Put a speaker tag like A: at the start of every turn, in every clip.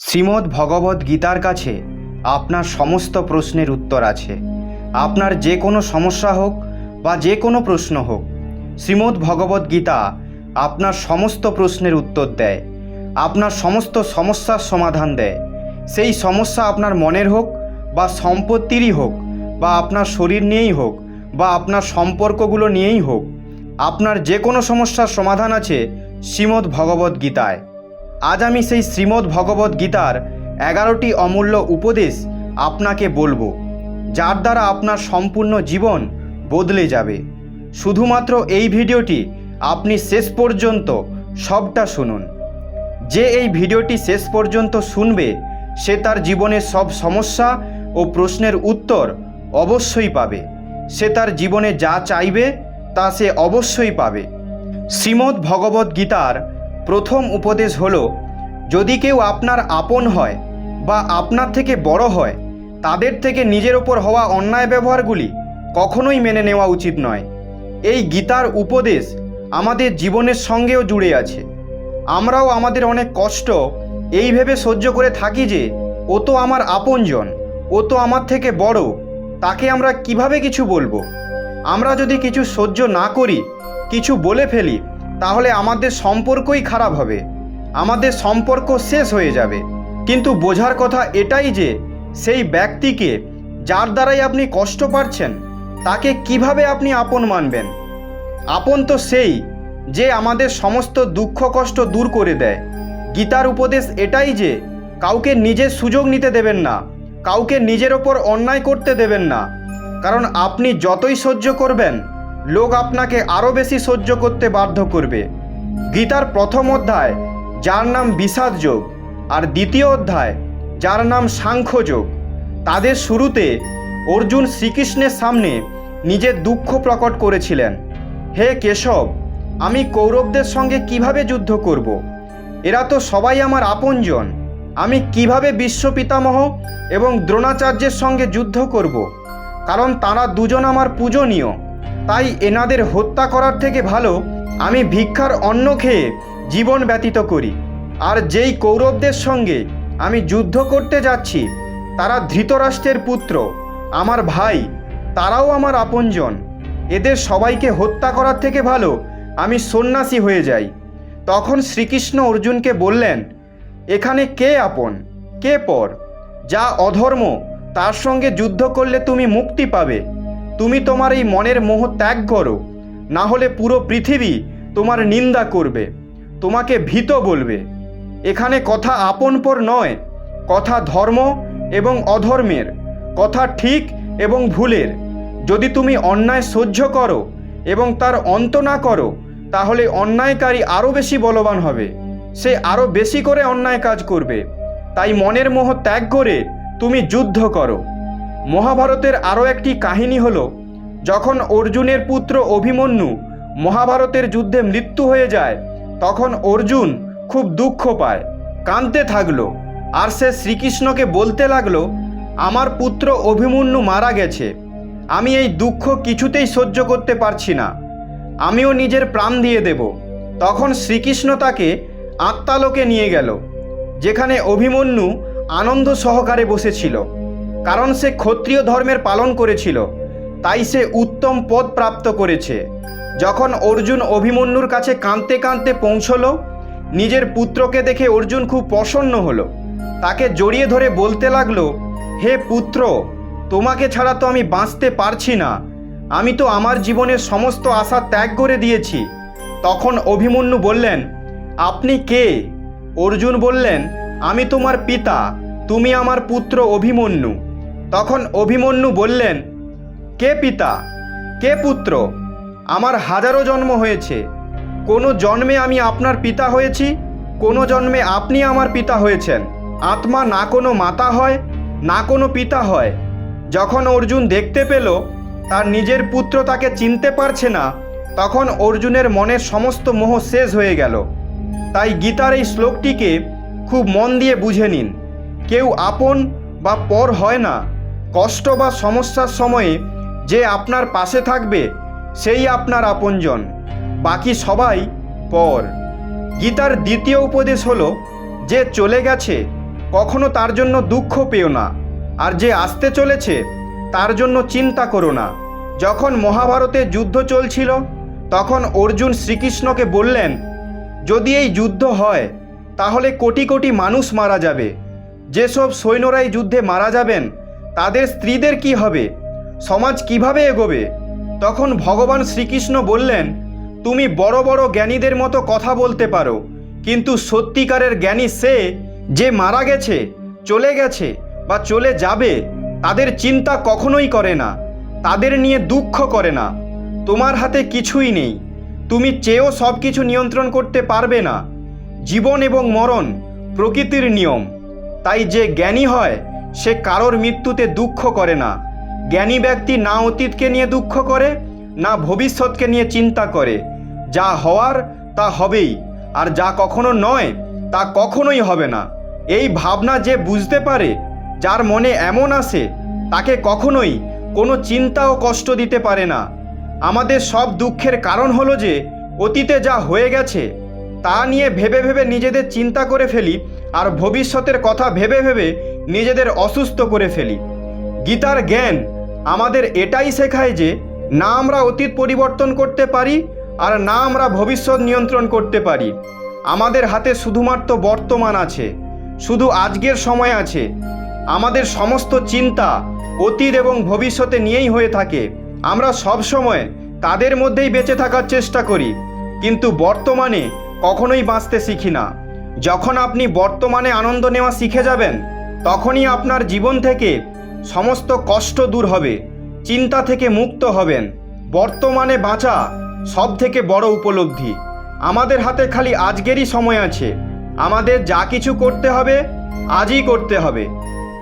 A: শ্রীমদ্ ভগবদ্ গীতার কাছে আপনার সমস্ত প্রশ্নের উত্তর আছে। আপনার যে কোনো সমস্যা হোক বা যে কোনো প্রশ্ন হোক, শ্রীমদ্ ভগবদ্ গীতা আপনার সমস্ত প্রশ্নের উত্তর দেয়। আপনার সমস্ত সমস্যার সমাধান দেয়। সেই সমস্যা আপনার মনের হোক বা সম্পত্তিরই হোক বা আপনার শরীর নিয়েই হোক বা আপনার সম্পর্কগুলো নিয়েই হোক, আপনার যে কোনো সমস্যার সমাধান আছে শ্রীমদ্ ভগবদ্ গীতায়। আজ আমি সেই শ্রীমদ্ ভগবদ্ গীতার এগারোটি অমূল্য উপদেশ আপনাকে বলব, যার দ্বারা আপনার সম্পূর্ণ জীবন বদলে যাবে। শুধুমাত্র এই ভিডিওটি আপনি শেষ পর্যন্ত সবটা শুনুন। যে এই ভিডিওটি শেষ পর্যন্ত শুনবে, সে তার জীবনের সব সমস্যা ও প্রশ্নের উত্তর অবশ্যই পাবে। সে তার জীবনে যা চাইবে, তা সে অবশ্যই পাবে। শ্রীমদ্ ভগবদ্ গীতার প্রথম উপদেশ হল, যদি কেউ আপনার আপন হয় বা আপনার থেকে বড় হয়, তাদের থেকে নিজের ওপর হওয়া অন্যায় ব্যবহারগুলি কখনোই মেনে নেওয়া উচিত নয়। এই গীতার উপদেশ আমাদের জীবনের সঙ্গেও জুড়ে আছে। আমরাও আমাদের অনেক কষ্ট এই ভেবে সহ্য করে থাকি যে, ও তো আমার আপনজন, ও তো আমার থেকে বড়, তাকে আমরা কীভাবে কিছু বলব? আমরা যদি কিছু সহ্য না করি, কিছু বলে ফেলি তাহলে আমাদের সম্পর্কই খারাপ হবে। আমাদের সম্পর্ক শেষ হয়ে যাবে। কিন্তু বোঝার কথা এটাই যে, সেই ব্যক্তিকে যার দ্বারাই আপনি কষ্ট পাচ্ছেন, তাকে কীভাবে আপনি আপন মানবেন? আপন তো সেই যে আমাদের সমস্ত দুঃখ কষ্ট দূর করে দেয়। গীতার উপদেশ এটাই যে, কাউকে নিজের সুযোগ নিতে দেবেন না, কাউকে নিজের ওপর অন্যায় করতে দেবেন না। কারণ আপনি যতই সহ্য করবেন লোক আপনাকে আরও বেশি সহ্য করতে বাধ্য করবে। গীতার প্রথম অধ্যায়, যার নাম বিষাদ যোগ, আর দ্বিতীয় অধ্যায়, যার নাম সাংখ্যযোগ তাদের শুরুতে অর্জুন শ্রীকৃষ্ণের সামনে নিজের দুঃখ প্রকট করেছিলেন। হে কেশব, আমি কৌরবদের সঙ্গে কীভাবে যুদ্ধ করব। এরা তো সবাই আমার আপনজন। আমি কীভাবে বিশ্বপিতামহ এবং দ্রোণাচার্যের সঙ্গে যুদ্ধ করব। কারণ তারা দুজন আমার পূজনীয়। তাই এনাদের হত্যা করার থেকে ভালো আমি ভিক্ষার অন্ন খেয়ে জীবন ব্যতীত করি। আর যেই কৌরবদের সঙ্গে আমি যুদ্ধ করতে যাচ্ছি, তারা ধৃতরাষ্ট্রের পুত্র, আমার ভাই, তারাও আমার আপনজন। এদের সবাইকে হত্যা করার থেকে ভালো আমি সন্ন্যাসী হয়ে যাই। তখন শ্রীকৃষ্ণ অর্জুনকে বললেন, এখানে কে আপন? কে পর? যা অধর্ম, তার সঙ্গে যুদ্ধ করলে তুমি মুক্তি পাবে। তুমি তোমার এই মনের মোহ ত্যাগ করো। না হলে পুরো পৃথিবী তোমার নিন্দা করবে, তোমাকে ভীত বলবে। এখানে কথা আপন পর নয়, কথা ধর্ম এবং অধর্মের, কথা ঠিক এবং ভুলের। যদি তুমি অন্যায় সহ্য করো এবং তার অন্ত না করো, তাহলে অন্যায়কারী আরও বেশি বলবান হবে। সে আরও বেশি করে অন্যায় কাজ করবে। তাই মনের মোহ ত্যাগ করে তুমি যুদ্ধ করো। মহাভারতের আরও একটি কাহিনী হল, যখন অর্জুনের পুত্র অভিমন্যু মহাভারতের যুদ্ধে মৃত্যু হয়ে যায়, তখন অর্জুন খুব দুঃখ পায়, কাঁদতে থাকল, আর সে শ্রীকৃষ্ণকে বলতে লাগল, আমার পুত্র অভিমন্যু মারা গেছে, আমি এই দুঃখ কিছুতেই সহ্য করতে পারছি না, আমিও নিজের প্রাণ দিয়ে দেব। তখন শ্রীকৃষ্ণ তাকে আত্মালোকে নিয়ে গেল, যেখানে অভিমন্যু আনন্দ সহকারে বসেছিল। কারণ সে ক্ষত্রিয় ধর্মের পালন করেছিল, তাই সে উত্তম পদ প্রাপ্ত করেছে। যখন অর্জুন অভিমন্যুর কাছে কাঁদতে কাঁদতে পৌঁছলো, নিজের পুত্রকে দেখে অর্জুন খুব প্রসন্ন হলো। তাকে জড়িয়ে ধরে বলতে লাগল, হে পুত্র, তোমাকে ছাড়া তো আমি বাঁচতে পারছি না। আমি তো আমার জীবনের সমস্ত আশা ত্যাগ করে দিয়েছি। তখন অভিমন্যু বললেন, আপনি কে? অর্জুন বললেন, আমি তোমার পিতা, তুমি আমার পুত্র অভিমন্যু। তখন অভিমন্যু বললেন, কে পিতা? কে পুত্র? আমার হাজারো জন্ম হয়েছে। কোনো জন্মে আমি আপনার পিতা হয়েছি, কোনো জন্মে আপনি আমার পিতা হয়েছেন। আত্মা না কোনো মাতা হয়, না কোনো পিতা হয়। যখন অর্জুন দেখতে পেল, তার নিজের পুত্র তাকে চিনতে পারছে না, তখন অর্জুনের মনের সমস্ত মোহ শেষ হয়ে গেল। তাই গীতার এই শ্লোকটিকে খুব মন দিয়ে বুঝে নিন। কেউ আপন বা পর হয় না। কষ্ট বা সমস্যার সময়ে যে আপনার পাশে থাকবে, সেই আপনার আপনজন। বাকি সবাই পর। গীতার দ্বিতীয় উপদেশ হলো, যে চলে গেছে, কখনো তার জন্য দুঃখ পেও না, আর যে আসতে চলেছে, তার জন্য চিন্তা করো না। যখন মহাভারতে যুদ্ধ চলছিল, তখন অর্জুন শ্রীকৃষ্ণকে বললেন, যদি এই যুদ্ধ হয়, তাহলে কোটি কোটি মানুষ মারা যাবে। যেসব সৈন্যরাই যুদ্ধে মারা যাবেন তাদের স্ত্রীদের কি হবে? সমাজ কীভাবে এগোবে? তখন ভগবান শ্রীকৃষ্ণ বললেন, তুমি বড় বড় জ্ঞানীদের মতো কথা বলতে পারো, কিন্তু সত্যিকারের জ্ঞানী সে যে মারা গেছে, চলে গেছে বা চলে যাবে, তাদের চিন্তা কখনোই করে না, তাদের নিয়ে দুঃখ করে না। তোমার হাতে কিছুই নেই। তুমি চেয়েও সব কিছু নিয়ন্ত্রণ করতে পারবে না। জীবন এবং মরণ প্রকৃতির নিয়ম। তাই যে জ্ঞানী হয় সে কারোর মৃত্যুতে দুঃখ করে না। জ্ঞানী ব্যক্তি না অতীতকে নিয়ে দুঃখ করে, না ভবিষ্যৎকে নিয়ে চিন্তা করে। যা হওয়ার, তা হবেই, আর যা কখনো নয়, তা কখনোই হবে না। এই ভাবনা যে বুঝতে পারে, যার মনে এমন আসে তাকে কখনোই কোনো চিন্তা ও কষ্ট দিতে পারে না। আমাদের সব দুঃখের কারণ হলো যে, অতীতে যা হয়ে গেছে, তা নিয়ে ভেবে ভেবে নিজেদের চিন্তা করে ফেলি, আর ভবিষ্যতের কথা ভেবে ভেবে নিজেদের অসুস্থ করে ফেলি। গীতার জ্ঞান আমাদের এটাই শেখায় যে না আমরা অতীত পরিবর্তন করতে পারি আর না আমরা ভবিষ্যৎ নিয়ন্ত্রণ করতে পারি। আমাদের হাতে শুধুমাত্র বর্তমান আছে, শুধু আজকের সময় আছে। আমাদের সমস্ত চিন্তা অতীত এবং ভবিষ্যতে নিয়েই হয়ে থাকে। আমরা সব সময় তাদের মধ্যেই বেঁচে থাকার চেষ্টা করি, কিন্তু বর্তমানে কখনোই বাঁচতে শিখি না। যখন আপনি বর্তমানে আনন্দ নেওয়া শিখে যাবেন তখনই আপনার জীবন থেকে সমস্ত কষ্ট দূর হবে, চিন্তা থেকে মুক্ত হবেন। বর্তমানে বাঁচা সব থেকে বড় উপলব্ধি। আমাদের হাতে খালি আজকেরই সময় আছে। আমাদের যা কিছু করতে হবে, আজই করতে হবে।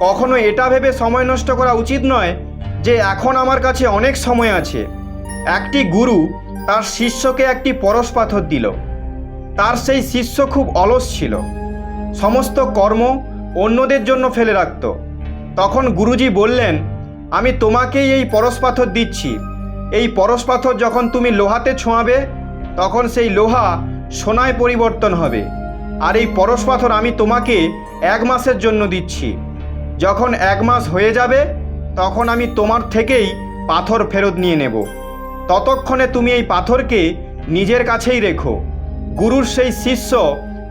A: কখনো এটা ভেবে সময় নষ্ট করা উচিত নয় যে এখন আমার কাছে অনেক সময় আছে। একটি গুরু তার শিষ্যকে একটি পরশ পাথর দিল। তার সেই শিষ্য খুব অলস ছিল। সমস্ত কর্ম অন্যদের জন্য ফেলে রাখত। তখন গুরুজি বললেন, আমি তোমাকেই এই পরশ পাথর দিচ্ছি। এই পরশ পাথর যখন তুমি লোহাতে ছোঁয়াবে, তখন সেই লোহা সোনায় পরিবর্তন হবে। আর এই পরশ পাথর আমি তোমাকে এক মাসের জন্য দিচ্ছি। যখন এক মাস হয়ে যাবে, তখন আমি তোমার থেকেই পাথর ফেরত নিয়ে নেব। ততক্ষণে তুমি এই পাথরকে নিজের কাছেই রেখো। গুরুর সেই শিষ্য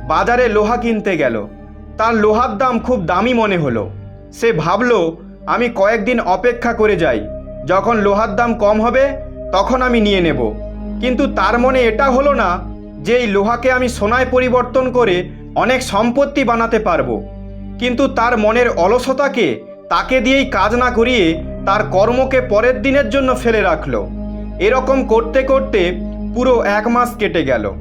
A: বাজারে লোহা কিনতে গেল। তার লোহার দাম খুব দামি মনে হলো। সে ভাবলো, আমি কয়েকদিন অপেক্ষা করে যাই। যখন লোহার দাম কম হবে, তখন আমি নিয়ে নেব। কিন্তু তার মনে এটা হলো না যে এই লোহাকে আমি সোনায় পরিবর্তন করে অনেক সম্পত্তি বানাতে পারব। কিন্তু তার মনের অলসতাকে তাকে দিয়েই কাজ না করিয়ে তার কর্মকে পরের দিনের জন্য ফেলে রাখল। এরকম করতে করতে পুরো এক মাস কেটে গেল।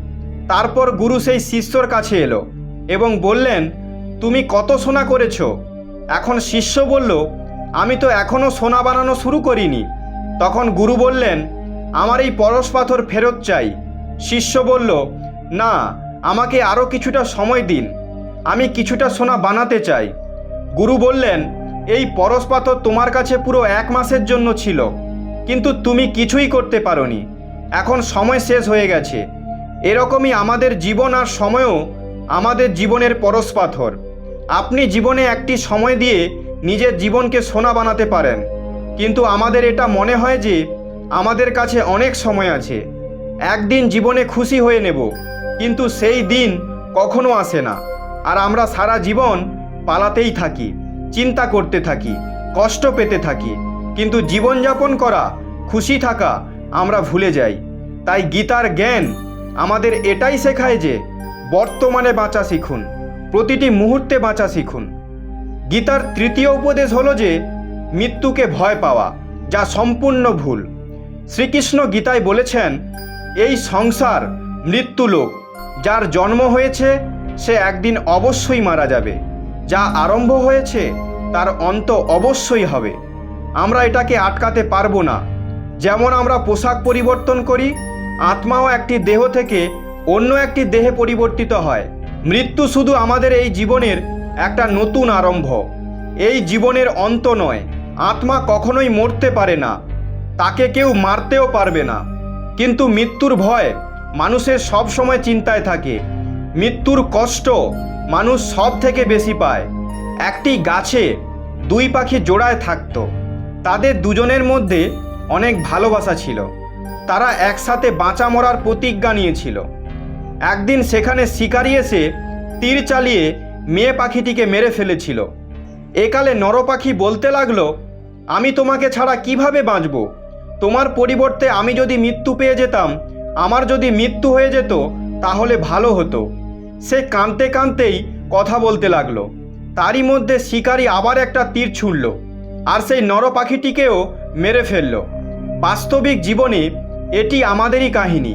A: তারপর গুরু সেই শিষ্যর কাছে এলো এবং বললেন তুমি কত সোনা করেছ? এখন শিষ্য বলল, আমি তো এখনও সোনা বানানো শুরু করিনি। তখন গুরু বললেন, আমার এই পরশ পাথর ফেরত চাই। শিষ্য বলল, না, আমাকে আরও কিছুটা সময় দিন, আমি কিছুটা সোনা বানাতে চাই। গুরু বললেন, এই পরশ পাথর তোমার কাছে পুরো এক মাসের জন্য ছিল, কিন্তু তুমি কিছুই করতে পারোনি। এখন সময় শেষ হয়ে গেছে। এরকমই আমাদের জীবন আর সময়ও আমাদের জীবনের পরশ পাথর। আপনি জীবনে একটি সময় দিয়ে নিজের জীবনকে সোনা বানাতে পারেন। কিন্তু আমাদের এটা মনে হয় যে আমাদের কাছে অনেক সময় আছে। একদিন জীবনে খুশি হয়ে নেব, কিন্তু সেই দিন কখনো আসে না। আর আমরা সারা জীবন পালাতেই থাকি, চিন্তা করতে থাকি, কষ্ট পেতে থাকি। কিন্তু জীবনযাপন করা, খুশি থাকা আমরা ভুলে যাই। তাই গীতার জ্ঞান আমাদের এটাই শেখায় যে বর্তমানে বাঁচা শিখুন। প্রতিটি মুহূর্তে বাঁচা শিখুন। গীতার তৃতীয় উপদেশ হলো যে, মৃত্যুকে ভয় পাওয়া, যা সম্পূর্ণ ভুল। শ্রীকৃষ্ণ গীতায় বলেছেন, এই সংসার মৃত্যুলোক। যার জন্ম হয়েছে, সে একদিন অবশ্যই মারা যাবে। যা আরম্ভ হয়েছে, তার অন্ত অবশ্যই হবে। আমরা এটাকে আটকাতে পারব না। যেমন আমরা পোশাক পরিবর্তন করি, আত্মাও একটি দেহ থেকে অন্য একটি দেহে পরিবর্তিত হয়। মৃত্যু শুধু আমাদের এই জীবনের একটা নতুন আরম্ভ। এই জীবনের অন্ত নয়, আত্মা কখনোই মরতে পারে না, তাকে কেউ মারতেও পারবে না। কিন্তু মৃত্যুর ভয় মানুষের সব সময় চিন্তায় থাকে। মৃত্যুর কষ্ট মানুষ সব থেকে বেশি পায়। একটি গাছে দুই পাখি জোড়ায় থাকতো। তাদের দুজনের মধ্যে অনেক ভালোবাসা ছিল। তারা একসাথে বাঁচা মরার প্রতিজ্ঞা নিয়েছিল। একদিন সেখানে শিকারি এসে তীর চালিয়ে মেয়ে পাখিটিকে মেরে ফেলেছিল। একালে নর পাখি বলতে লাগল, আমি তোমাকে ছাড়া কীভাবে বাঁচব? তোমার পরিবর্তে আমি যদি মৃত্যু পেয়ে যেতাম, আমার যদি মৃত্যু হয়ে যেত, তাহলে ভালো হতো। সে কাঁদতে কাঁদতেই কথা বলতে লাগল। তারই মধ্যে শিকারি আবার একটা তীর ছুঁড়ল আর সেই নর পাখিটিকেও মেরে ফেলল। বাস্তবিক জীবনে এটি আমাদেরই কাহিনী।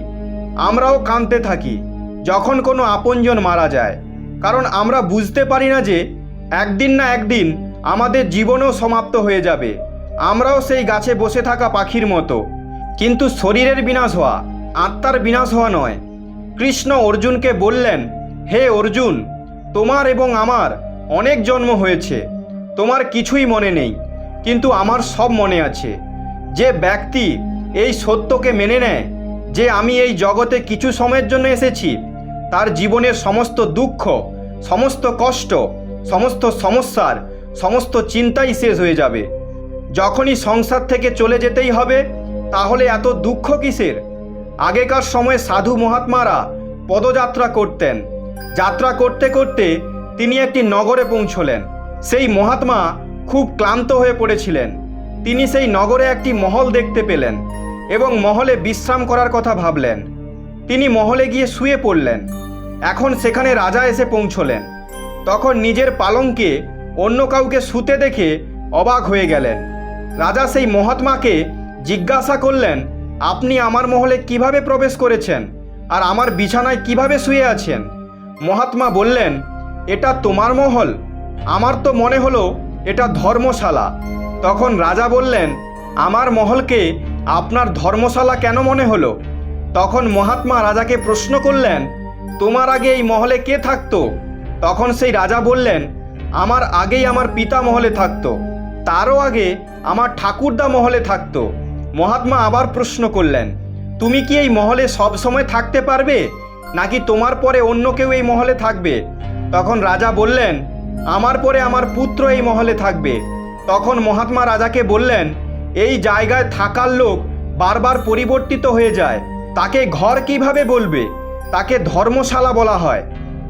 A: আমরাও কাঁদতে থাকি। যখন কোনো আপনজন মারা যায়। কারণ আমরা বুঝতে পারি না যে, একদিন না একদিন আমাদের জীবনও সমাপ্ত হয়ে যাবে। আমরাও সেই গাছে বসে থাকা পাখির মতো। কিন্তু শরীরের বিনাশ হওয়া, আত্মার বিনাশ হওয়া নয়। কৃষ্ণ অর্জুনকে বললেন, হে অর্জুন, তোমার এবং আমার অনেক জন্ম হয়েছে। তোমার কিছুই মনে নেই, কিন্তু আমার সব মনে আছে। যে ব্যক্তি এই সত্যকে মেনে নেয় যে আমি এই জগতে কিছু সময়ের জন্য এসেছি, তার জীবনের সমস্ত দুঃখ, সমস্ত কষ্ট, সমস্ত সমস্যার, সমস্ত চিন্তাই শেষ হয়ে যাবে। যখনই সংসার থেকে চলে যেতেই হবে, তাহলে এত দুঃখ কিসের? আগেকার সময়ে সাধু মহাত্মারা পদযাত্রা করতেন। যাত্রা করতে করতে তিনি একটি নগরে পৌঁছলেন। সেই মহাত্মা খুব ক্লান্ত হয়ে পড়েছিলেন। তিনি সেই নগরে একটি মহল দেখতে পেলেন। এবং মহলে বিশ্রাম করার কথা ভাবলেন। তিনি মহলে গিয়ে শুয়ে পড়লেন। এখন সেখানে রাজা এসে পৌঁছলেন। তখন নিজের পালঙ্কে অন্য কাউকে শুতে দেখে অবাক হয়ে গেলেন। রাজা সেই মহাত্মাকে জিজ্ঞাসা করলেন, আপনি আমার মহলে কীভাবে প্রবেশ করেছেন? আর আমার বিছানায় কীভাবে শুয়ে আছেন? মহাত্মা বললেন, এটা তোমার মহল। আমার তো মনে হলো এটা ধর্মশালা। তখন রাজা বললেন, আমার মহলকে আপনার ধর্মশালা কেন মনে হলো? তখন মহাত্মা রাজাকে প্রশ্ন করলেন, তোমার আগে এই মহলে কে থাকতো? তখন সেই রাজা বললেন, আমার আগেই আমার পিতা মহলে থাকতো, তারও আগে আমার ঠাকুরদা মহলে থাকতো। মহাত্মা আবার প্রশ্ন করলেন, তুমি কি এই মহলে সব সময় থাকতে পারবে? নাকি তোমার পরে অন্য কেউ এই মহলে থাকবে? তখন রাজা বললেন, আমার পরে আমার পুত্র এই মহলে থাকবে। তখন মহাত্মা রাজাকে বললেন এই জায়গায় থাকার লোক বারবার পরিবর্তিত হয়ে যায়। তাকে ঘর কীভাবে বলবে? তাকে ধর্মশালা বলা হয়।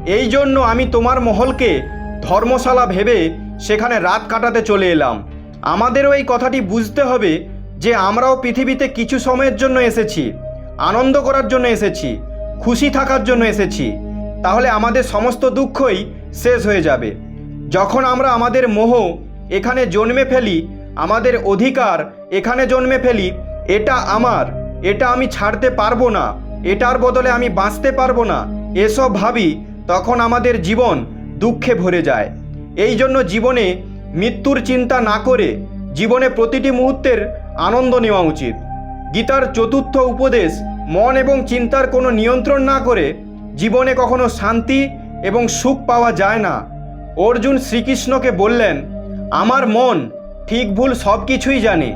A: এই জন্য আমি তোমার মহলকে ধর্মশালা ভেবে সেখানে রাত কাটাতে চলে এলাম। আমাদেরও এই কথাটি বুঝতে হবে যে আমরাও পৃথিবীতে কিছু সময়ের জন্য এসেছি, আনন্দ করার জন্য এসেছি, খুশি থাকার জন্য এসেছি। তাহলে আমাদের সমস্ত দুঃখই শেষ হয়ে যাবে। যখন আমরা আমাদের মোহ এখানে জন্মে ফেলি আমাদের অধিকার এখানে জন্মে ফেলি, এটা আমার, এটা আমি ছাড়তে পারব না, এটার বদলে আমি বাঁচতে পারব না, এসব ভাবি তখন আমাদের জীবন দুঃখে ভরে যায়। এই জন্য জীবনে মৃত্যুর চিন্তা না করে জীবনে প্রতিটি মুহূর্তের আনন্দ নেওয়া উচিত। গীতার চতুর্থ উপদেশ, মন এবং চিন্তার কোনো নিয়ন্ত্রণ না করে জীবনে কখনো শান্তি এবং সুখ পাওয়া যায় না। অর্জুন শ্রীকৃষ্ণকে বললেন, আমার মন ঠিক ভুল সব কিছুই জানে।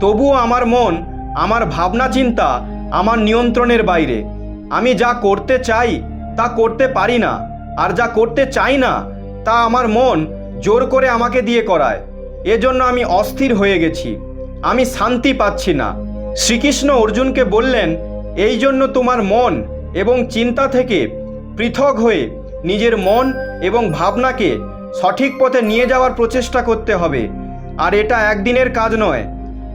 A: তবুও আমার মন, আমার ভাবনা চিন্তা আমার নিয়ন্ত্রণের বাইরে। আমি যা করতে চাই, তা করতে পারি না। আর যা করতে চাই না, তা আমার মন জোর করে আমাকে দিয়ে করায়। এজন্য আমি অস্থির হয়ে গেছি। আমি শান্তি পাচ্ছি না। শ্রীকৃষ্ণ অর্জুনকে বললেন, এই জন্য তোমার মন এবং চিন্তা থেকে পৃথক হয়ে নিজের মন এবং ভাবনাকে সঠিক পথে নিয়ে যাওয়ার প্রচেষ্টা করতে হবে। আর এটা একদিনের কাজ নয়।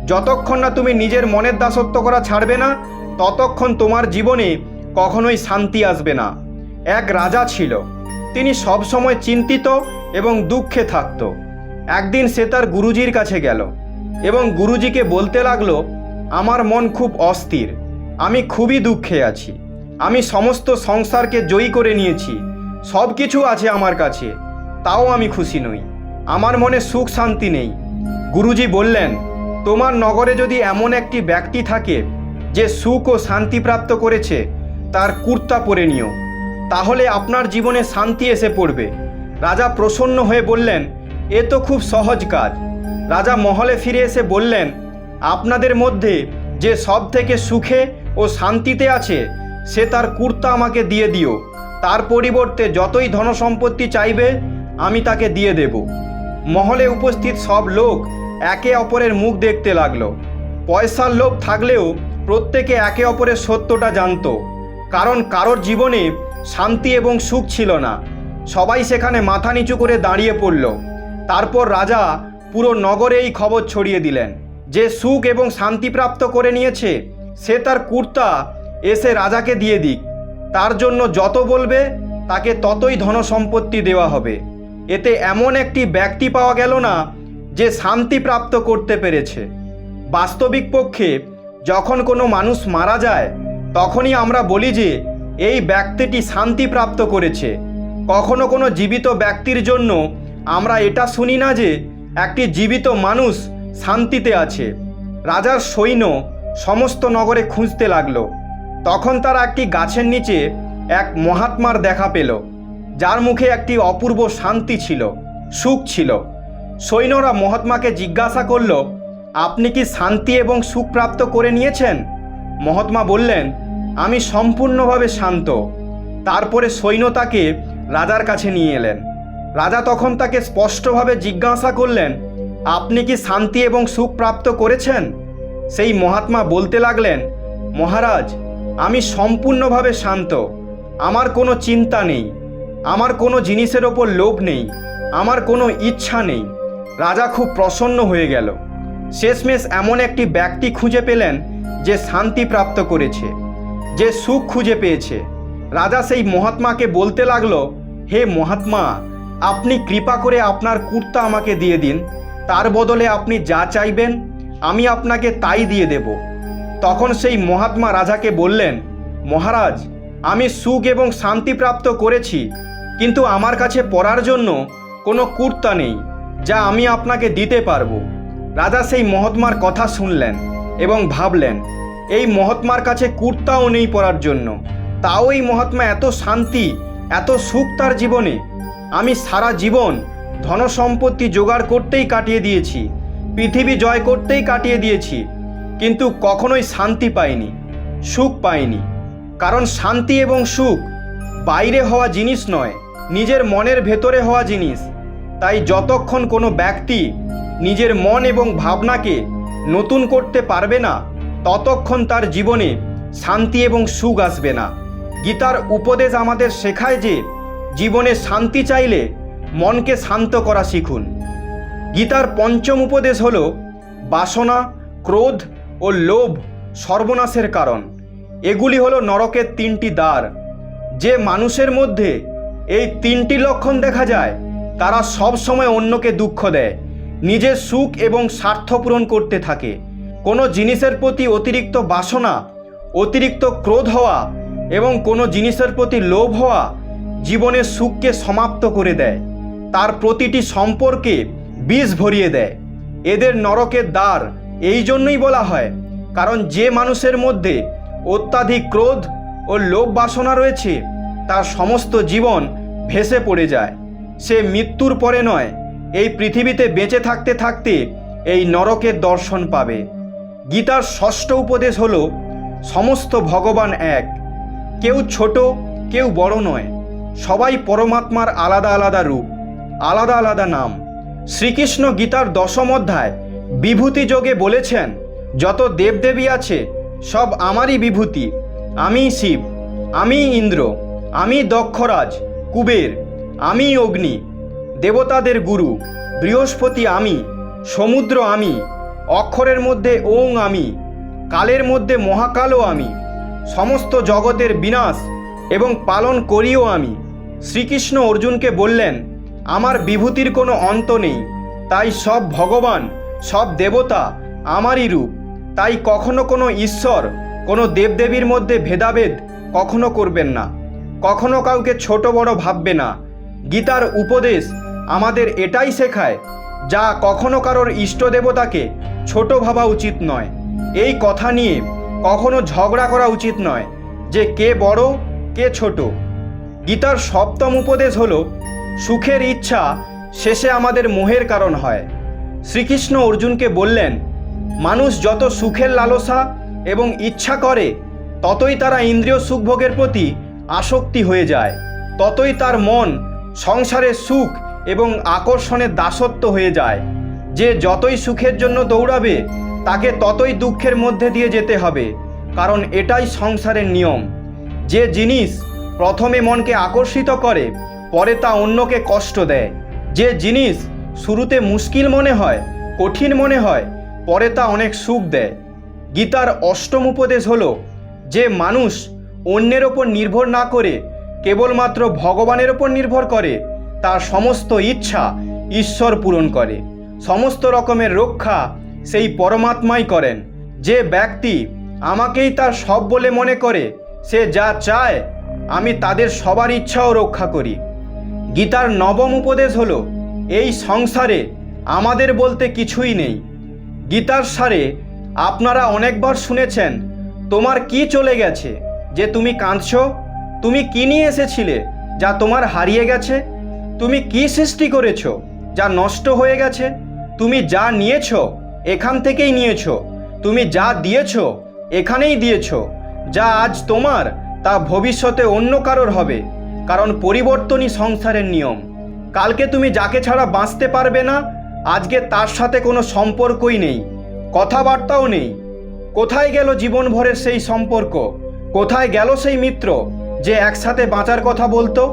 A: যতক্ষণ না তুমি নিজের মনের দাসত্ব করা ছাড়বে না, ততক্ষণ তোমার জীবনে কখনোই শান্তি আসবে না। এক রাজা ছিল। তিনি সবসময় চিন্তিত এবং দুঃখে থাকত। একদিন সে তার গুরুজির কাছে গেল এবং গুরুজিকে বলতে লাগল, আমার মন খুব অস্থির। আমি খুবই দুঃখে আছি। আমি সমস্ত সংসারকে জয়ী করে নিয়েছি। সব কিছু আছে আমার কাছে। তাও আমি খুশি নই। আমার মনে সুখ শান্তি নেই। গুরুজি বললেন, তোমার নগরে যদি এমন একটি ব্যক্তি থাকে যে সুখ ও শান্তি প্রাপ্ত করেছে, তার কুর্তা পরে নিও। তাহলে আপনার জীবনে শান্তি এসে পড়বে। রাজা প্রসন্ন হয়ে বললেন, এ তো খুব সহজ কাজ। রাজা মহলে ফিরে এসে বললেন, আপনাদের মধ্যে যে সব থেকে সুখে ও শান্তিতে আছে, সে তার কুর্তা আমাকে দিয়ে দিও। তার পরিবর্তে যতই ধনসম্পত্তি চাইবে, আমি তাকে দিয়ে দেব। মহলে উপস্থিত সব লোক একে অপরের মুখ দেখতে লাগল। পয়সার লোভ থাকলেও প্রত্যেকে একে অপরের সত্যটা জানতো। কারণ কারোর জীবনে শান্তি এবং সুখ ছিল না। সবাই সেখানে মাথা নিচু করে দাঁড়িয়ে পড়ল। তারপর রাজা পুরো নগরে এই খবর ছড়িয়ে দিলেন। যে সুখ এবং শান্তি প্রাপ্ত করে নিয়েছে, সে তার কুর্তা এসে রাজাকে দিয়ে দিক। তার জন্য যত বলবে, তাকে ততই ধনসম্পত্তি দেওয়া হবে। এতে এমন একটি ব্যক্তি পাওয়া গেল না যে শান্তি প্রাপ্ত করতে পেরেছে। বাস্তবিক পক্ষে যখন কোনো মানুষ মারা যায়, তখনই আমরা বলি যে, এই ব্যক্তিটি শান্তি প্রাপ্ত করেছে। কখনো কোনো জীবিত ব্যক্তির জন্য আমরা এটা শুনি না যে, একটি জীবিত মানুষ শান্তিতে আছে। রাজার সৈন্য সমস্ত নগরে খুঁজতে লাগল। তখন তারা একটি গাছের নিচে এক মহাত্মার দেখা পেল, যার মুখে একটি অপূর্ব শান্তি ছিল, সুখ ছিল। সৈন্যরা মহাত্মাকে জিজ্ঞাসা করল, আপনি কি শান্তি এবং সুখ প্রাপ্ত করে নিয়েছেন? মহাত্মা বললেন, আমি সম্পূর্ণভাবে শান্ত। তারপরে সৈন্য তাকে রাজার কাছে নিয়ে এলেন। রাজা তখন তাকে স্পষ্টভাবে জিজ্ঞাসা করলেন, আপনি কি শান্তি এবং সুখ প্রাপ্ত করেছেন? সেই মহাত্মা বলতে লাগলেন, মহারাজ, আমি সম্পূর্ণভাবে শান্ত। আমার কোনো চিন্তা নেই। আমার কোনো জিনিসের ওপর লোভ নেই। আমার কোনো ইচ্ছা নেই। রাজা খুব প্রসন্ন হয়ে গেল। শেষমেশ এমন একটি ব্যক্তি খুঁজে পেলেন যে শান্তি প্রাপ্ত করেছে, যে সুখ খুঁজে পেয়েছে। রাজা সেই মহাত্মাকে বলতে লাগল, হে মহাত্মা, আপনি কৃপা করে আপনার কুর্তা আমাকে দিয়ে দিন। তার বদলে আপনি যা চাইবেন, আমি আপনাকে তাই দিয়ে দেব। তখন সেই মহাত্মা রাজাকে বললেন, মহারাজ, আমি সুখ এবং শান্তি প্রাপ্ত করেছি, কিন্তু আমার কাছে পরার জন্য কোনো কুর্তা নেই। যা আমি আপনাকে দিতে পারব। রাজা সেই মহাত্মার কথা শুনলেন এবং ভাবলেন, এই মহাত্মার কাছে কুর্তাও নেই পরার জন্য। তাও এই মহাত্মা এত শান্তি, এত সুখ তার জীবনে। আমি সারা জীবন ধনসম্পত্তি জোগাড় করতেই কাটিয়ে দিয়েছি, পৃথিবী জয় করতেই কাটিয়ে দিয়েছি, কিন্তু কখনোই শান্তি পাইনি, সুখ পাইনি। কারণ শান্তি এবং সুখ বাইরে হওয়া জিনিস নয়, নিজের মনের ভেতরে হওয়া জিনিস। তাই যতক্ষণ কোনো ব্যক্তি নিজের মন এবং ভাবনাকে নতুন করতে পারবে না, ততক্ষণ তার জীবনে শান্তি এবং সুখ আসবে না। গীতার উপদেশ আমাদের শেখায় যে, জীবনে শান্তি চাইলে মনকে শান্ত করা শিখুন। গীতার পঞ্চম উপদেশ হল, বাসনা, ক্রোধ ও লোভ সর্বনাশের কারণ। এগুলি হলো নরকের তিনটি দ্বার। যে মানুষের মধ্যে এই তিনটি লক্ষণ দেখা যায় তারা সব সময় অন্যকে দুঃখ দেয়, নিজের সুখ এবং স্বার্থ পূরণ করতে থাকে। কোনো জিনিসের প্রতি অতিরিক্ত বাসনা, অতিরিক্ত ক্রোধ হওয়া এবং কোনো জিনিসের প্রতি লোভ হওয়া জীবনের সুখকে সমাপ্ত করে দেয়। তার প্রতিটি সম্পর্কে বিষ ভরিয়ে দেয়। এদের নরকের দ্বার এই জন্যই বলা হয়, কারণ যে মানুষের মধ্যে অত্যাধিক ক্রোধ ও লোভ বাসনা রয়েছে, তার সমস্ত জীবন ভেসে পড়ে যায়। সে মৃত্যুর পরে নয়, এই পৃথিবীতে বেঁচে থাকতে থাকতে এই নরকের দর্শন পাবে। গীতার ষষ্ঠ উপদেশ হল, সমস্ত ভগবান এক। কেউ ছোট, কেউ বড় নয়। সবাই পরমাত্মার আলাদা আলাদা রূপ, আলাদা আলাদা নাম। শ্রীকৃষ্ণ গীতার দশম অধ্যায় বিভূতি যোগে বলেছেন, যত দেবদেবী আছে, সব আমারই বিভূতি। আমি শিব আমি ইন্দ্র আমি দক্ষরাজ, কুবের আমি অগ্নি, দেবতাদের গুরু, বৃহস্পতি আমি, সমুদ্র আমি, অক্ষরের মধ্যে ওং আমি, কালের মধ্যে মহাকালও আমি, সমস্ত জগতের বিনাশ এবং পালন করিও আমি। শ্রীকৃষ্ণ অর্জুনকে বললেন, আমার বিভূতির কোনো অন্ত নেই, তাই সব ভগবান, সব দেবতা আমারই রূপ। তাই কখনো কোনো ঈশ্বর, কোনো দেবদেবীর মধ্যে ভেদাভেদ কখনো করবেন না। কখনো কাউকে ছোট বড় ভাববে না। গীতার উপদেশ আমাদের এটাই শেখায়, যা কখনো কারোর ইষ্ট দেবতাকে ছোট ভাবা উচিত নয়। এই কথা নিয়ে কখনো ঝগড়া করা উচিত নয় যে কে বড়, কে ছোট। গীতার সপ্তম উপদেশ হল, সুখের ইচ্ছা শেষে আমাদের মোহের কারণ হয়। শ্রীকৃষ্ণ অর্জুনকে বললেন, মানুষ যত সুখের লালসা এবং ইচ্ছা করে, ততই তারা ইন্দ্রিয় সুখভোগের প্রতি আসক্তি হয়ে যায়, ততই তার মন সংসারের সুখ এবং আকর্ষণের দাসত্ব হয়ে যায়। যে যতই সুখের জন্য দৌড়াবে, তাকে ততই দুঃখের মধ্যে দিয়ে যেতে হবে, কারণ এটাই সংসারের নিয়ম। যে জিনিস প্রথমে মনকে আকর্ষিত করে, পরে তা অন্যকে কষ্ট দেয়। যে জিনিস শুরুতে মুশকিল মনে হয়, কঠিন মনে হয়, পরে তা অনেক সুখ দেয়। গীতার অষ্টম উপদেশ হলো, যে মানুষ অন্যের ওপর নির্ভর না করে কেবলমাত্র ভগবানের ওপর নির্ভর করে, তার সমস্ত ইচ্ছা ঈশ্বর পূরণ করে। সমস্ত রকমের রক্ষা সেই পরমাত্মাই করেন। যে ব্যক্তি আমাকেই তার সব বলে মনে করে, সে যা চায়, আমি তাদের সবার ইচ্ছাও রক্ষা করি। গীতার নবম উপদেশ হলো, এই সংসারে আমাদের বলতে কিছুই নেই। গীতার সারে আপনারা অনেকবার শুনেছেন, তোমার কি চলে গেছে? যে তুমি কাঁদছ? তুমি কি নিয়ে এসেছিলে যা তোমার হারিয়ে গেছে? তুমি কি সৃষ্টি করেছ যা নষ্ট হয়ে গেছে? তুমি যা নিয়েছো এখান থেকেই নিয়েছো। তুমি যা দিয়েছ এখানেই দিয়েছ। যা আজ তোমার তা ভবিষ্যতে অন্য কারোর হবে, কারণ পরিবর্তনই সংসারের নিয়ম। কালকে তুমি যাকে ছাড়া বাঁচতে পারবে না, আজকে তার সাথে কোনো সম্পর্কই নেই, কথাবার্তাও নেই। কোথায় গেল জীবনভরের সেই সম্পর্ক? কোথায় গেল সেই মিত্র? যে একসাথে বাঁচার কথা বলতো,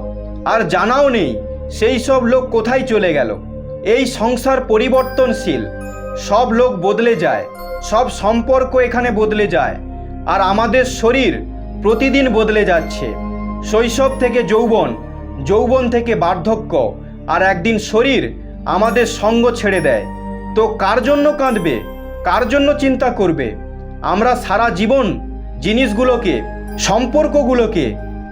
A: আর জানাও নেই সেই সব লোক কোথায় চলে গেল। এই সংসার পরিবর্তনশীল। সব লোক বদলে যায়, সব সম্পর্ক এখানে বদলে যায়, আর আমাদের শরীর প্রতিদিন বদলে যাচ্ছে। শৈশব থেকে যৌবন যৌবন থেকে বার্ধক্য, আর একদিন শরীর আমাদের সঙ্গ ছেড়ে দেয়। তো কার জন্য কাঁদবে? কার জন্য চিন্তা করবে? আমরা সারা জীবন জিনিসগুলোকে, সম্পর্কগুলোকে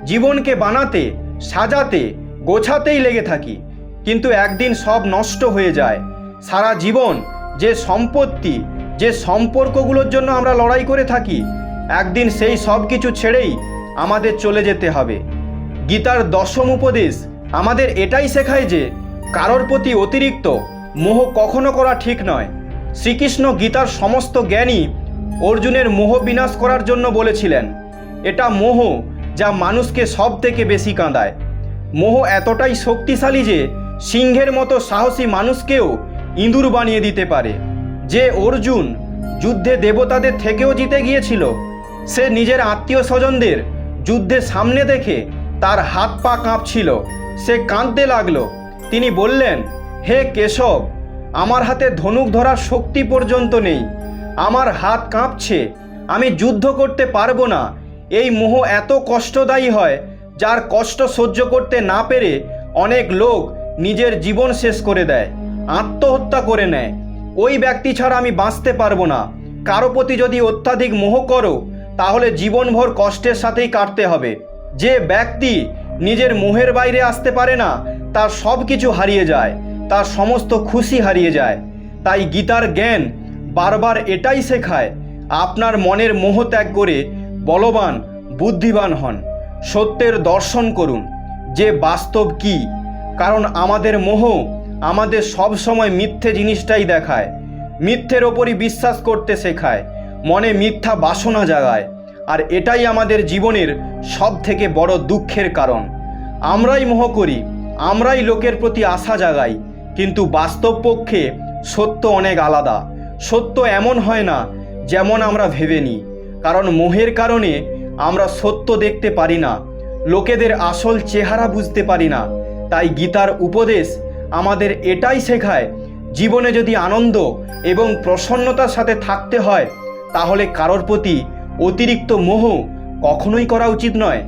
A: জীবনকে বানাতে, সাজাতে, গোছাতেই লেগে থাকি। কিন্তু একদিন সব নষ্ট হয়ে যায়। সারা জীবন যে সম্পত্তি, যে সম্পর্কগুলোর জন্য আমরা লড়াই করে থাকি, একদিন সেই সব কিছু ছেড়েই আমাদের চলে যেতে হবে। গীতার দশম উপদেশ আমাদের এটাই শেখায় যে, কারোর প্রতি অতিরিক্ত মোহ কখনো করা ঠিক নয়। শ্রীকৃষ্ণ গীতার সমস্ত জ্ঞানই অর্জুনের মোহ বিনাশ করার জন্য বলেছিলেন, এটা মোহ যা মানুষকে সব থেকে বেশি কাঁদায়। মোহ এতটাই শক্তিশালী যে সিংহের মতো সাহসী মানুষকেও ইঁদুর বানিয়ে দিতে পারে। যে অর্জুন যুদ্ধে দেবতাদের থেকেও জিতে গিয়েছিল, সে নিজের আত্মীয় স্বজনদের যুদ্ধে সামনে দেখে তার হাত পা কাঁপছিল। সে কাঁদতে লাগল। তিনি বললেন, হে কেশব, আমার হাতে ধনুক ধরার শক্তি পর্যন্ত নেই। আমার হাত কাঁপছে। আমি যুদ্ধ করতে পারব না। এই মোহ এত কষ্টদায়ী হয়, যার কষ্ট সহ্য করতে না পেরে অনেক লোক নিজের জীবন শেষ করে দেয়, আত্মহত্যা করে নেয়। ওই ব্যক্তি ছাড়া আমি বাঁচতে পারব না। কারও প্রতি যদি অত্যাধিক মোহ করো, তাহলে জীবনভর কষ্টের সাথেই কাটতে হবে। যে ব্যক্তি নিজের মোহের বাইরে আসতে পারে না, তার সব কিছু হারিয়ে যায়, তার সমস্ত খুশি হারিয়ে যায়। তাই গীতার জ্ঞান বারবার এটাই শেখায়, আপনার মনের মোহ ত্যাগ করে বলবান বুদ্ধিমান হন। সত্যের দর্শন করুন। যে বাস্তব কি? কারণ আমাদের মোহ আমাদের সব সময় মিথ্যে জিনিসটাই দেখায়। মিথ্যের ওপরই বিশ্বাস করতে শেখায়। মনে মিথ্যা বাসনা জাগায়। আর এটাই আমাদের জীবনের সব থেকে বড় দুঃখের কারণ। আমরাই মোহ করি, আমরাই লোকের প্রতি আশা জাগাই। কিন্তু বাস্তব পক্ষে সত্য অনেক আলাদা। সত্য এমন হয় না, যেমন আমরা ভেবে নিই। কারণ মোহের কারণে আমরা সত্য দেখতে পারি না, লোকেদের আসল চেহারা বুঝতে পারি না। তাই গীতার উপদেশ আমাদের এটাই শেখায়, জীবনে যদি আনন্দ এবং প্রসন্নতার সাথে থাকতে হয়, তাহলে কারোর প্রতি অতিরিক্ত মোহ কখনোই করা উচিত নয়।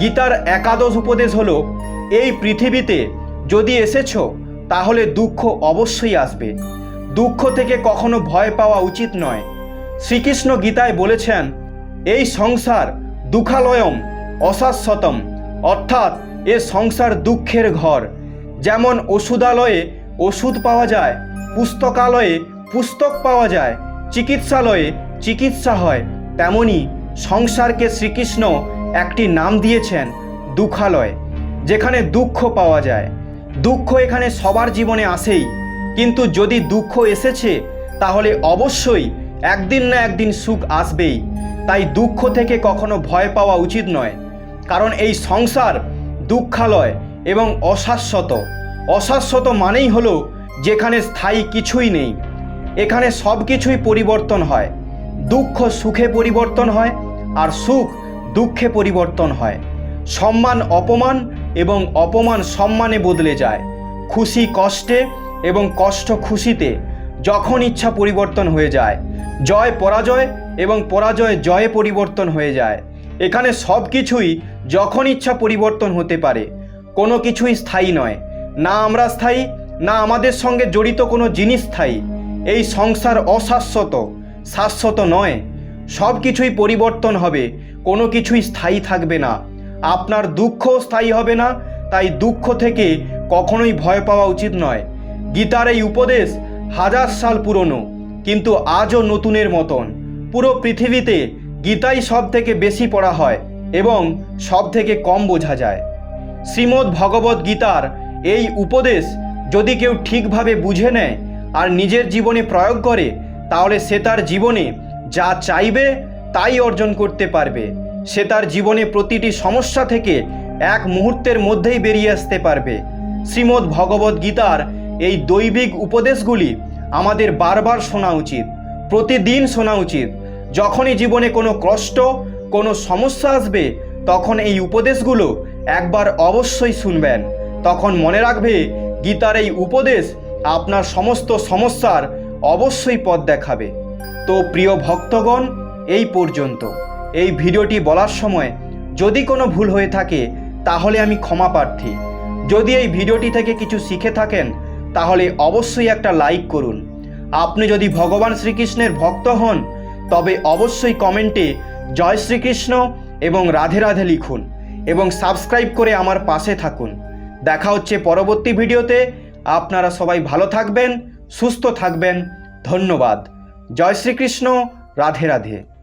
A: গীতার একাদশ উপদেশ হলো, এই পৃথিবীতে যদি এসেছ, তাহলে দুঃখ অবশ্যই আসবে। দুঃখ থেকে কখনো ভয় পাওয়া উচিত নয়। শ্রীকৃষ্ণ গীতায় বলেছেন, এই সংসার দুঃখালয়ম, অশাশ্বতম। অর্থাৎ এ সংসার দুঃখের ঘর। যেমন ওষুধালয়ে ওষুধ পাওয়া যায়, পুস্তকালয়ে পুস্তক পাওয়া যায়, চিকিৎসালয়ে চিকিৎসা হয়, তেমনি সংসারকে শ্রীকৃষ্ণ একটি নাম দিয়েছেন, দুঃখালয়, যেখানে দুঃখ পাওয়া যায়। দুঃখ এখানে সবার জীবনে আসেই, কিন্তু যদি দুঃখ এসেছে, তাহলে অবশ্যই একদিন না একদিন সুখ আসবেই। তাই দুঃখ থেকে কখনো ভয় পাওয়া উচিত নয়। কারণ এই সংসার দুঃখালয় এবং অশাশ্বত। অশাশ্বত মানেই হলো যেখানে স্থায়ী কিছুই নেই। এখানে সব কিছুই পরিবর্তন হয়। দুঃখ সুখে পরিবর্তন হয় আর সুখ দুঃখে পরিবর্তন হয়। সম্মান অপমান এবং অপমান সম্মানে বদলে যায়। খুশি কষ্টে এবং কষ্ট খুশিতে যখন ইচ্ছা পরিবর্তন হয়ে যায়। জয় পরাজয় এবং পরাজয় জয়ে পরিবর্তন হয়ে যায়। এখানে সব কিছুই যখন ইচ্ছা পরিবর্তন হতে পারে। কোনো কিছুই স্থায়ী নয়। না আমরা স্থায়ী, না আমাদের সঙ্গে জড়িত কোনো জিনিস স্থায়ী। এই সংসার অশাশ্বত, শাশ্বত নয়। সব কিছুই পরিবর্তন হবে, কোনো কিছুই স্থায়ী থাকবে না। আপনার দুঃখও স্থায়ী হবে না, তাই দুঃখ থেকে কখনোই ভয় পাওয়া উচিত নয়। গীতার এই উপদেশ হাজার সাল পুরনো, কিন্তু আজও নতুনের মতন। পুরো পৃথিবীতে গীতাই সব থেকে বেশি পড়া হয় এবং সব থেকে কম বোঝা যায়। শ্রীমদ্ ভগবত গীতার এই উপদেশ যদি কেউ ঠিকভাবে বুঝে নেয় আর নিজের জীবনে প্রয়োগ করে, তাহলে সে তার জীবনে যা চাইবে তাই অর্জন করতে পারবে। সে তার জীবনে প্রতিটি সমস্যা থেকে এক মুহূর্তের মধ্যেই বেরিয়ে আসতে পারবে। শ্রীমদ্ ভগবত গীতার এই দৈবিক উপদেশগুলি আমাদের বারবার শোনা উচিত, প্রতিদিন শোনা উচিত। যখনই জীবনে কোনো কষ্ট, কোনো সমস্যা আসবে, তখন এই উপদেশগুলো একবার অবশ্যই শুনবেন। তখন মনে রাখবে, গীতার এই উপদেশ আপনার সমস্ত সমস্যার অবশ্যই পথ দেখাবে। তো প্রিয় ভক্তগণ, এই পর্যন্ত। এই ভিডিওটি বলার সময় যদি কোনো ভুল হয়ে থাকে, তাহলে আমি ক্ষমা প্রার্থী। যদি এই ভিডিওটি থেকে কিছু শিখে থাকেন তাহলে অবশ্যই একটা লাইক করুন। আপনি যদি ভগবান শ্রীকৃষ্ণের ভক্ত হন, তবে অবশ্যই কমেন্টে জয় শ্রীকৃষ্ণ এবং রাধে রাধে লিখুন এবং সাবস্ক্রাইব করে আমার পাশে থাকুন। দেখা হচ্ছে পরবর্তী ভিডিওতে। আপনারা সবাই ভালো থাকবেন, সুস্থ থাকবেন। ধন্যবাদ। জয় শ্রীকৃষ্ণ, রাধে রাধে।